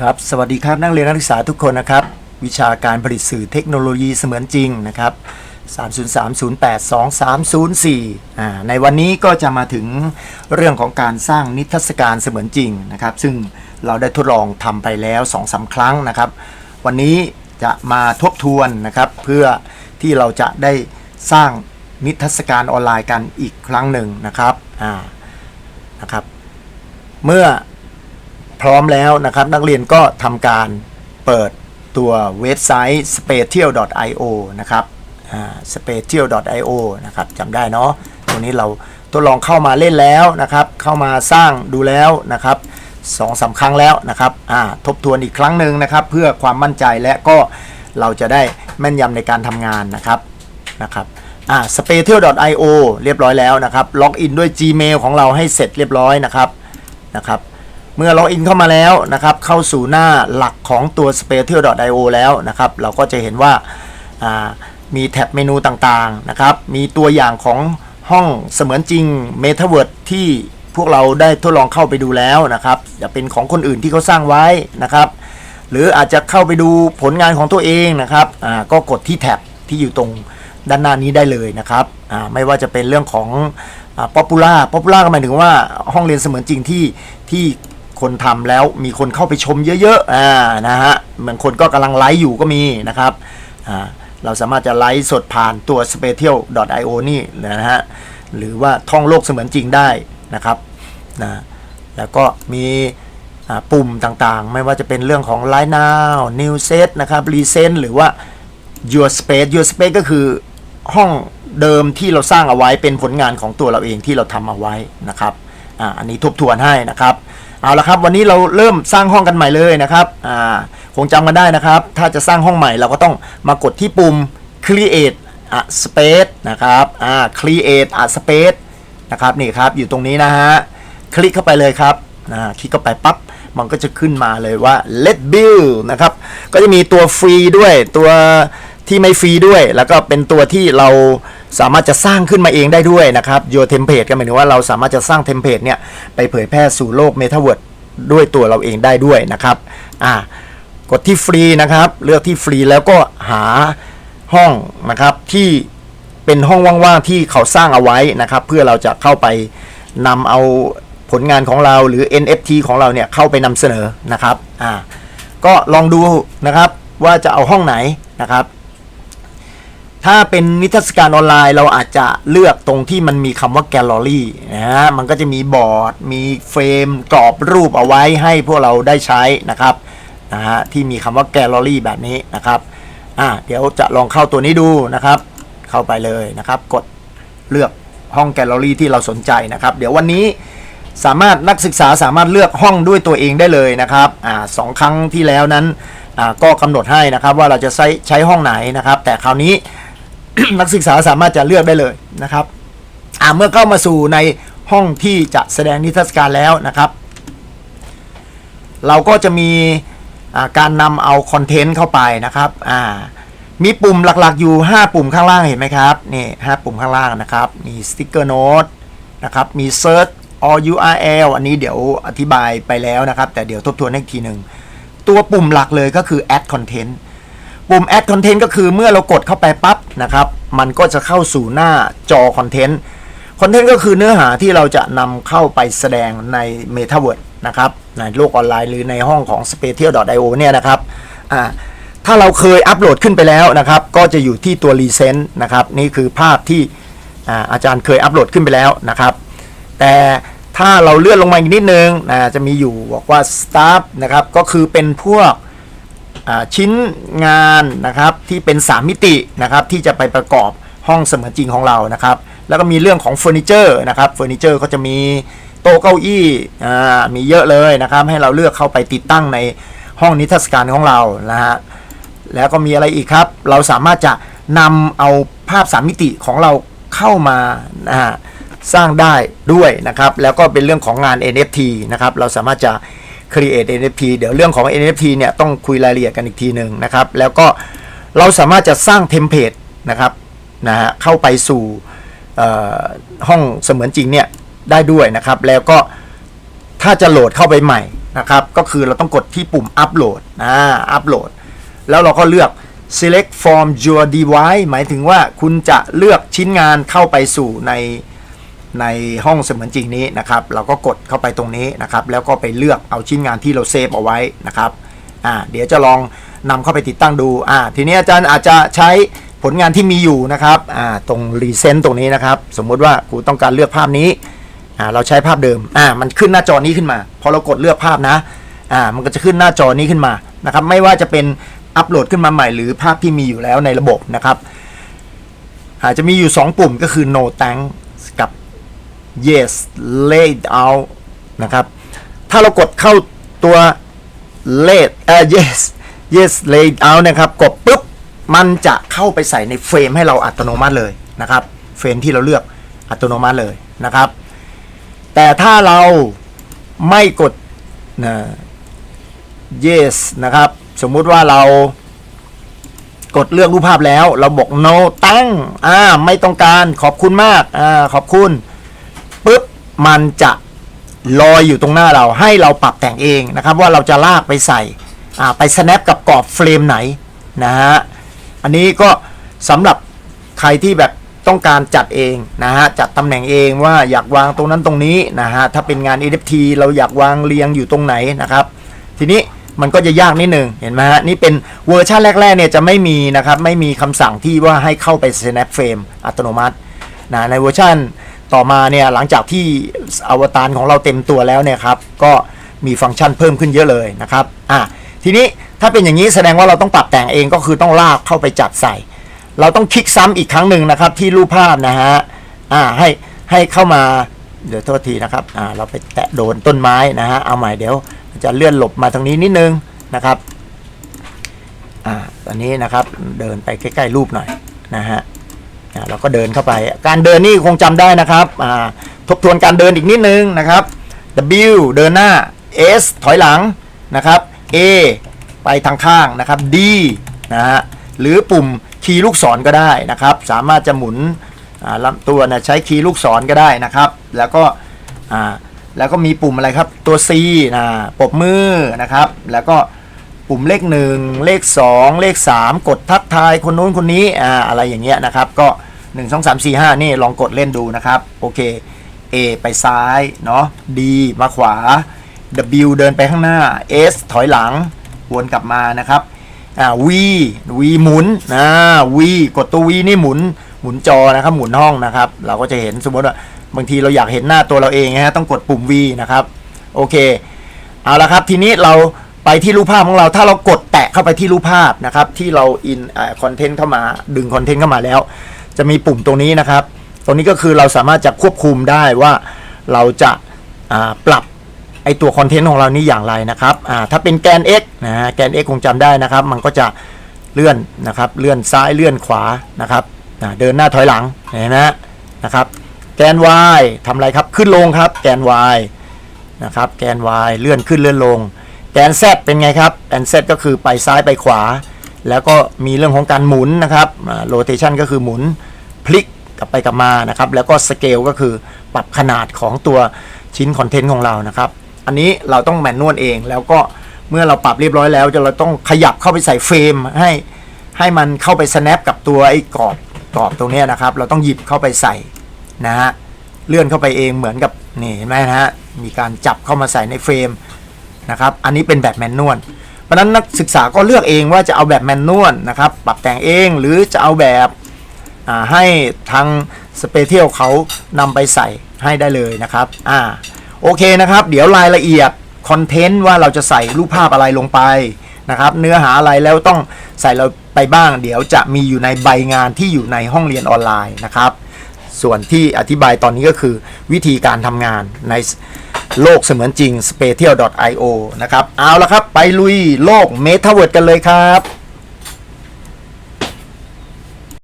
ครับสวัสดีครับนักเรียนนักศึกษาทุกคนนะครับ วิชาการผลิตสื่อเทคโนโลยีเสมือนจริงนะครับ303082304อ่าในวันนี้ก็จะมาถึงเรื่องของการสร้างนิทรรศการเสมือนจริงนะครับ ซึ่งเราได้ทดลองทำไปแล้ว2อสาครั้งนะครับ วันนี้จะมาทบทวนนะครับ เพื่อที่เราจะได้สร้างนิทรรศการออนไลน์กันอีกครั้งหนึ่งนะครับอ่านะครับ เมื่อ พร้อมแล้วนะครับ นักเรียนก็ทำการเปิดตัวเว็บไซต์ spatial.io นะครับ spatial.io นะครับจำได้เนาะตัวนี้เราทดลองเข้ามาเล่นแล้วนะครับ เข้ามาสร้างดูแล้วนะครับสองสามครั้งแล้วนะครับทบทวนอีกครั้งหนึ่งนะครับ เพื่อความมั่นใจและก็เราจะได้แม่นยำในการทำงานนะครับนะครับอ่า spatial.io เรียบร้อยแล้วนะครับ ล็อกอินด้วย Gmail ของเราให้เสร็จเรียบร้อยนะครับนะครับ เมื่อล็อกอินเข้ามาแล้วนะครับ เข้าสู่หน้าหลักของตัว spatial.io แล้วนะครับ เราก็จะเห็นว่าามีแท็บเมนูต่างๆนะครับ มีตัวอย่างของห้องเสมือนจริง m e t a v e r s e ที่พวกเราได้ทดลองเข้าไปดูแล้วนะครับ จะเป็นของคนอื่นที่เขาสร้างไว้นะครับ หรืออาจจะเข้าไปดูผลงานของตัวเองนะครับก็กดที่แท็บที่อยู่ตรงด้านหน้านี้ได้เลยนะครับไม่ว่าจะเป็นเรื่องของป๊อปปูล่าป๊อปปูล่าก็หมายถึงว่าห้องเรียนเสมือนจริงที่ที่ คนทำแล้วมีคนเข้าไปชมเยอะๆอ่านะฮะเหมือนคนก็กำลังไลฟ์อยู่ก็มีนะครับอ่าเราสามารถจะไลฟ์สดผ่านตัว spatial.io นี่นะฮะหรือว่าท่องโลกเสมือนจริงได้นะครับนะแล้วก็มีปุ่มต่างๆ ไม่ว่าจะเป็นเรื่องของ Line Now New Set นะครับ Recent หรือว่า Your Space Your Space ก็คือห้องเดิมที่เราสร้างเอาไว้เป็นผลงานของตัวเราเองที่เราทำเอาไว้นะครับออันนี้ทบทวนให้นะครับ เอาละครับ วันนี้เราเริ่มสร้างห้องกันใหม่เลยนะครับอ่าคงจำกันได้นะครับ ถ้าจะสร้างห้องใหม่เราก็ต้องมากดที่ปุ่ม Create a Space นะครับอ่า Create a Space นะครับนี่ครับอยู่ตรงนี้นะฮะคลิกเข้าไปเลยครับอ่าคลิกเข้าไปปั๊บมันก็จะขึ้นมาเลยว่า let build นะครับก็จะมีตัวฟรีด้วยตัวที่ไม่ฟรีด้วย แล้วก็เป็นตัวที่เรา สามารถจะสร้างขึ้นมาเองได้ด้วยนะครับ your template ก็หมายถึงว่าเราสามารถจะสร้างเทมเพลตเนี่ยไปเผยแพร่สู่โลก Metaverse ด้วยตัวเราเองได้ด้วยนะครับอ่ากดที่ฟรีนะครับ เลือกที่ฟรีแล้วก็หาห้องนะครับที่เป็นห้องว่างๆที่เขาสร้างเอาไว้นะครับ เพื่อเราจะเข้าไปนำเอาผลงานของเราหรือ NFT ของเราเนี่ยเข้าไปนำเสนอนะครับอ่าก็ลองดูนะครับว่าจะเอาห้องไหนนะครับ ถ้าเป็นนิทรรศการออนไลน์เราอาจจะเลือกตรงที่มันมีคำว่าแกลเลอรี่นะฮะมันก็จะมีบอร์ด มีเฟรมกรอบรูปเอาไว้ให้พวกเราได้ใช้นะครับนะฮะที่มีคำว่าแกลเลอรี่แบบนี้นะครับอ่าเดี๋ยวจะลองเข้าตัวนี้ดูนะครับ เข้าไปเลยนะครับ กดเลือกห้องแกลเลอรี่ที่เราสนใจนะครับ เดี๋ยววันนี้สามารถนักศึกษาสามารถเลือกห้องด้วยตัวเองได้เลยนะครับอ่าสองครั้งที่แล้วนั้นอ่าก็กำหนดให้นะครับว่าเราจะใช้ใช้ห้องไหนนะครับ แต่คราวนี้ นักศึกษาสามารถจะเลือกได้เลยนะครับอ่าเมื่อเข้ามาสู่ในห้องที่จะแสดงนิทรรศการแล้วนะครับ เราก็จะมีอ่าการนำเอาคอนเทนต์เข้าไปนะครับอ่ามีปุ่มหลักๆอยู่ 5 ปุ่มข้างล่างเห็นไหมครับนี่5ปุ่มข้างล่างนะครับมีสติ๊กเกอร์โน้ตนะครับมี Search or URL อันนี้เดี๋ยวอธิบายไปแล้วนะครับ แต่เดี๋ยวทบทวนอีกทีหนึ่งตัวปุ่มหลักเลยก็คือ add content ปุ่ม add content ก็คือเมื่อเรากดเข้าไปปั๊บนะครับ มันก็จะเข้าสู่หน้าจอคอนเทนต์คอนเทนต์ก็คือเนื้อหาที่เราจะนำเข้าไปแสดงใน Metaverse นะครับ ในโลกออนไลน์หรือในห้องของ spatial.io เนี่ยนะครับอ่าถ้าเราเคยอัปโหลดขึ้นไปแล้วนะครับ ก็จะอยู่ที่ตัว Recent นะครับ นี่คือภาพที่อาจารย์เคยอัปโหลดขึ้นไปแล้วนะครับ แต่ถ้าเราเลื่อนลงมาอีกนิดนึงนะจะมีอยู่บอกว่า Start นะครับ ก็คือเป็นพวก ชิ้นงานนะครับที่เป็น 3 มิตินะครับที่จะไปประกอบห้องเสมือนจริงของเรานะครับ แล้วก็มีเรื่องของเฟอร์นิเจอร์นะครับเฟอร์นิเจอร์ก็จะมีโต๊ะเก้าอี้มีเยอะเลยนะครับ ให้เราเลือกเข้าไปติดตั้งในห้องนิทรรศการของเรานะฮะแล้วก็มีอะไรอีกครับ เราสามารถจะนำเอาภาพ3มิติของเราเข้ามานะฮะสร้างได้ด้วยนะครับ แล้วก็เป็นเรื่องของงาน NFT นะครับ เราสามารถจะ create NFT เดี๋ยวเรื่องของ NFT เนี่ยต้องคุยรายละเอียดกันอีกทีหนึ่งนะครับ แล้วก็เราสามารถจะสร้างเทมเพลตนะครับนะฮะเข้าไปสู่ห้องเสมือนจริงเนี่ยได้ด้วยนะครับ แล้วก็ถ้าจะโหลดเข้าไปใหม่นะครับ ก็คือเราต้องกดที่ปุ่มอัปโหลดอ่าอัปโหลดแล้วเราก็เลือก select from your device หมายถึงว่าคุณจะเลือกชิ้นงานเข้าไปสู่ใน ในห้องเสมือนจริงนี้นะครับเราก็กดเข้าไปตรงนี้นะครับแล้วก็ไปเลือกเอาชิ้นงานที่เราเซฟเอาไว้นะครับอ่าเดี๋ยวจะลองนำเข้าไปติดตั้งดูอ่าทีนี้อาจารย์อาจจะใช้ผลงานที่มีอยู่นะครับอ่าตรงรีเซนต์ตรงนี้นะครับ สมมุติว่าครูต้องการเลือกภาพนี้อ่าเราใช้ภาพเดิมอ่ามันขึ้นหน้าจอนี้ขึ้นมาพอเรากดเลือกภาพนะอ่ามันก็จะขึ้นหน้าจอนี้ขึ้นมานะครับไม่ว่าจะเป็นอัปโหลดขึ้นมาใหม่หรือภาพที่มีอยู่แล้วในระบบนะครับอาจจะมีอยู่ 2 ปุ่มก็คือ no tank yes laid out นะครับ ถ้าเรากดเข้าตัว laid เอ่อ yes yes laid out นะครับ กดปุ๊บ มันจะเข้าไปใส่ในเฟรมให้เราอัตโนมัติเลยนะครับ เฟรมที่เราเลือกอัตโนมัติเลยนะครับ แต่ถ้าเราไม่กดนะ yes นะครับ สมมุติว่าเรากดเลือกรูปภาพแล้ว เราบอก no ตั้งอ่าไม่ต้องการขอบคุณมากอ่าขอบคุณ ปุ๊บมันจะลอยอยู่ตรงหน้าเราให้เราปรับแต่งเองนะครับ ว่าเราจะลากไปใส่อ่าไป snap กับกรอบเฟรมไหนนะฮะอันนี้ก็สำหรับใครที่แบบต้องการจัดเองนะฮะจัดตำแหน่งเองว่าอยากวางตรงนั้นตรงนี้นะฮะถ้าเป็นงาน NFT เราอยากวางเรียงอยู่ตรงไหนนะครับ ทีนี้มันก็จะยากนิดนึงเห็นไหมฮะนี่เป็นเวอร์ชันแรกๆเนี่ยจะไม่มีนะครับไม่มีคำสั่งที่ว่าให้เข้าไป snap frame อัตโนมัตินะในเวอร์ชัน ต่อมาเนี่ยหลังจากที่อวตารของเราเต็มตัวแล้วเนี่ยครับก็มีฟังก์ชันเพิ่มขึ้นเยอะเลยนะครับอะทีนี้ถ้าเป็นอย่างนี้แสดงว่าเราต้องปรับแต่งเองก็คือต้องลากเข้าไปจัดใส่ เราต้องคลิกซ้ำอีกครั้งหนึ่งนะครับที่รูปภาพนะฮะอ่าให้ให้เข้ามาเดี๋ยวโทษทีนะครับอ่าเราไปแตะโดนต้นไม้นะฮะเอาใหม่เดี๋ยวจะเลื่อนหลบมาทางนี้นิดนึงนะครับอ่าตอนนี้นะครับเดินไปใกล้ๆรูปหน่อยนะฮะ เราก็เดินเข้าไป การเดินนี่คงจำได้นะครับทบทวนการเดินอีกนิดนึงนะครับ W เดินหน้า S ถอยหลังนะครับ A ไปทางข้างนะครับ D นะฮะหรือปุ่มคีย์ลูกศรก็ได้นะครับ สามารถจะหมุนลำตัวนะใช้คีย์ลูกศรก็ได้นะครับ แล้วก็แล้วก็มีปุ่มอะไรครับ ตัว C นะปบมือนะครับ แล้วก็ปุ่มเลข 1 เลข 2 เลข 3 กดทักทายคนนู้นคนนี้อ่าอะไรอย่างเงี้ยนะครับก็ 1 2 3 4 5 นี่ลองกดเล่นดูนะครับ โอเค A ไปซ้าย เนาะ D มาขวา W เดินไปข้างหน้า S ถอยหลัง วนกลับมานะครับ อ่า V V หมุนอ่า V กดตัว V นี่หมุน หมุนจอนะครับ หมุนห้องนะครับ เราก็จะเห็นสมมติว่าบางทีเราอยากเห็นหน้าตัวเราเองนะฮะ ต้องกดปุ่ม V นะครับ โอเค เอาละครับ ทีนี้เราไปที่รูปภาพของเรา ถ้าเรากดแตะเข้าไปที่รูปภาพนะครับ ที่เราอินคอนเทนต์เข้ามา ดึงคอนเทนต์เข้ามาแล้ว จะมีปุ่มตรงนี้นะครับ ตรงนี้ก็คือเราสามารถจะควบคุมได้ว่าเราจะาปรับไอตัวคอนเทนต์ของเรานี่อย่างไรนะครับถ้าเป็นแกน x นะฮะแกน x คงจำได้นะครับ มันก็จะเลื่อนนะครับ เลื่อนซ้ายเลื่อนขวานะครับเดินหน้าถอยหลังเห็นไหมฮะนะครับ แกน y ทำอะไรครับขึ้นลงครับ แกน y นะครับ แกน y เลื่อนขึ้นเลื่อนลง แกน z เป็นไงครับ แกน z ก็คือไปซ้ายไปขวา แล้วก็มีเรื่องของการหมุนนะครับโรเทชันก็คือหมุนพลิกกลับไปกลับมานะครับ แล้วก็สเกลก็คือปรับขนาดของตัวชิ้นคอนเทนต์ของเรานะครับ อันนี้เราต้องแมนนวลเอง แล้วก็เมื่อเราปรับเรียบร้อยแล้ว จะเราต้องขยับเข้าไปใส่เฟรมให้ให้มันเข้าไป snap กับตัวไอ้กรอบกรอบตรงนี้นะครับ เราต้องหยิบเข้าไปใส่นะฮะเลื่อนเข้าไปเองเหมือนกับนี่เห็นไหมนะฮะมีการจับเข้ามาใส่ในเฟรมนะครับ อันนี้เป็นแบบแมนนวล ราะนั้นนักศึกษาก็เลือกเองว่าจะเอาแบบแมนนวลนะครับ ปรับแต่งเองหรือจะเอาแบบให้ทางสเปเชียลเขานำไปใส่ให้ได้เลยนะครับอ่าโอเคนะครับ เดี๋ยวรายละเอียดคอนเทนต์ว่าเราจะใส่รูปภาพอะไรลงไปนะครับ เนื้อหาอะไรแล้วต้องใส่เราไปบ้าง เดี๋ยวจะมีอยู่ในใบงานที่อยู่ในห้องเรียนออนไลน์นะครับ ส่วนที่อธิบายตอนนี้ก็คือวิธีการทำงานใน โลกเสมือนจริง spatial.io นะครับ เอาละครับ ไปลุยโลก Metaverse กันเลยครับ